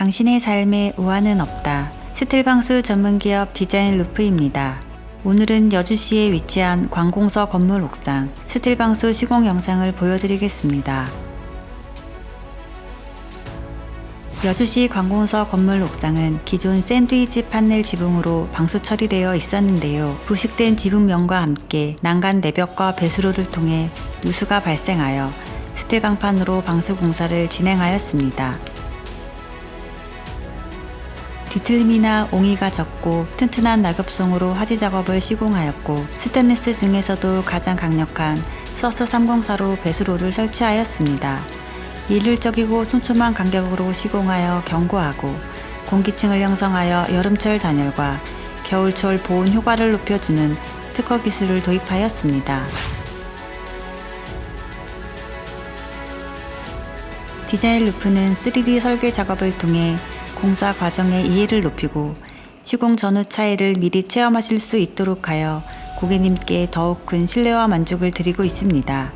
당신의 삶에 우환은 없다. 스틸방수 전문기업 디자인 루프입니다. 오늘은 여주시에 위치한 관공서 건물 옥상 스틸방수 시공 영상을 보여드리겠습니다. 여주시 관공서 건물 옥상은 기존 샌드위치 판넬 지붕으로 방수 처리되어 있었는데요. 부식된 지붕면과 함께 난간 내벽과 배수로를 통해 누수가 발생하여 스틸 강판으로 방수 공사를 진행하였습니다. 뒤틀림이나 옹이가 적고 튼튼한 낙엽송으로 하지 작업을 시공하였고 스테인리스 중에서도 가장 강력한 서스 304로 배수로를 설치하였습니다. 일률적이고 촘촘한 간격으로 시공하여 견고하고 공기층을 형성하여 여름철 단열과 겨울철 보온 효과를 높여주는 특허 기술을 도입하였습니다. 디자인 루프는 3D 설계 작업을 통해 공사 과정의 이해를 높이고 시공 전후 차이를 미리 체험하실 수 있도록 하여 고객님께 더욱 큰 신뢰와 만족을 드리고 있습니다.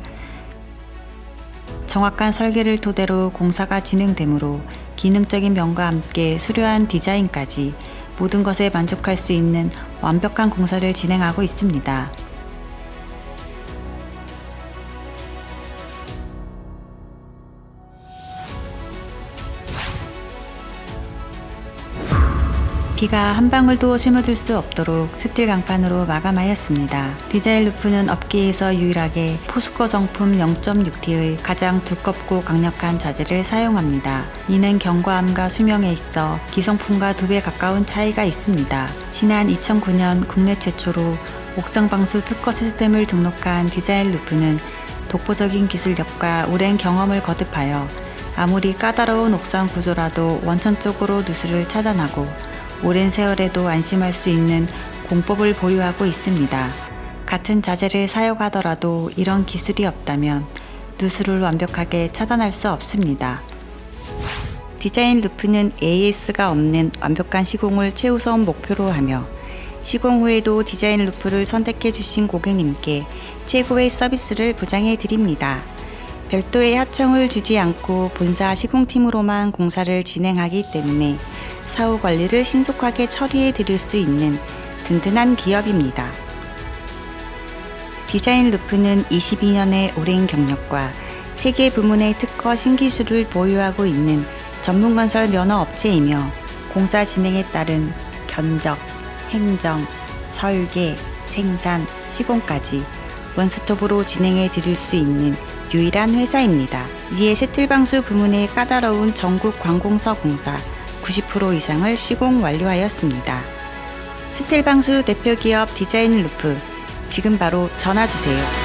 정확한 설계를 토대로 공사가 진행되므로 기능적인 면과 함께 수려한 디자인까지 모든 것에 만족할 수 있는 완벽한 공사를 진행하고 있습니다. 비가 한 방울도 스며들 수 없도록 스틸 강판으로 마감하였습니다. 디자인 루프는 업계에서 유일하게 포스코 정품 0.6T의 가장 두껍고 강력한 자재를 사용합니다. 이는 견고함과 수명에 있어 기성품과 두 배 가까운 차이가 있습니다. 지난 2009년 국내 최초로 옥상 방수 특허 시스템을 등록한 디자인 루프는 독보적인 기술력과 오랜 경험을 거듭하여 아무리 까다로운 옥상 구조라도 원천적으로 누수를 차단하고 오랜 세월에도 안심할 수 있는 공법을 보유하고 있습니다. 같은 자재를 사용하더라도 이런 기술이 없다면 누수를 완벽하게 차단할 수 없습니다. 디자인 루프는 AS가 없는 완벽한 시공을 최우선 목표로 하며 시공 후에도 디자인 루프를 선택해 주신 고객님께 최고의 서비스를 보장해 드립니다. 별도의 하청을 주지 않고 본사 시공팀으로만 공사를 진행하기 때문에 사후 관리를 신속하게 처리해 드릴 수 있는 든든한 기업입니다. 디자인 루프는 22년의 오랜 경력과 세계 부문의 특허 신기술을 보유하고 있는 전문 건설 면허 업체이며 공사 진행에 따른 견적, 행정, 설계, 생산, 시공까지 원스톱으로 진행해 드릴 수 있는 유일한 회사입니다. 이에 셰틀방수 부문의 까다로운 전국 관공서 공사 90% 이상을 시공 완료하였습니다. 스텔방수 대표 기업 디자인 루프 지금 바로 전화 주세요.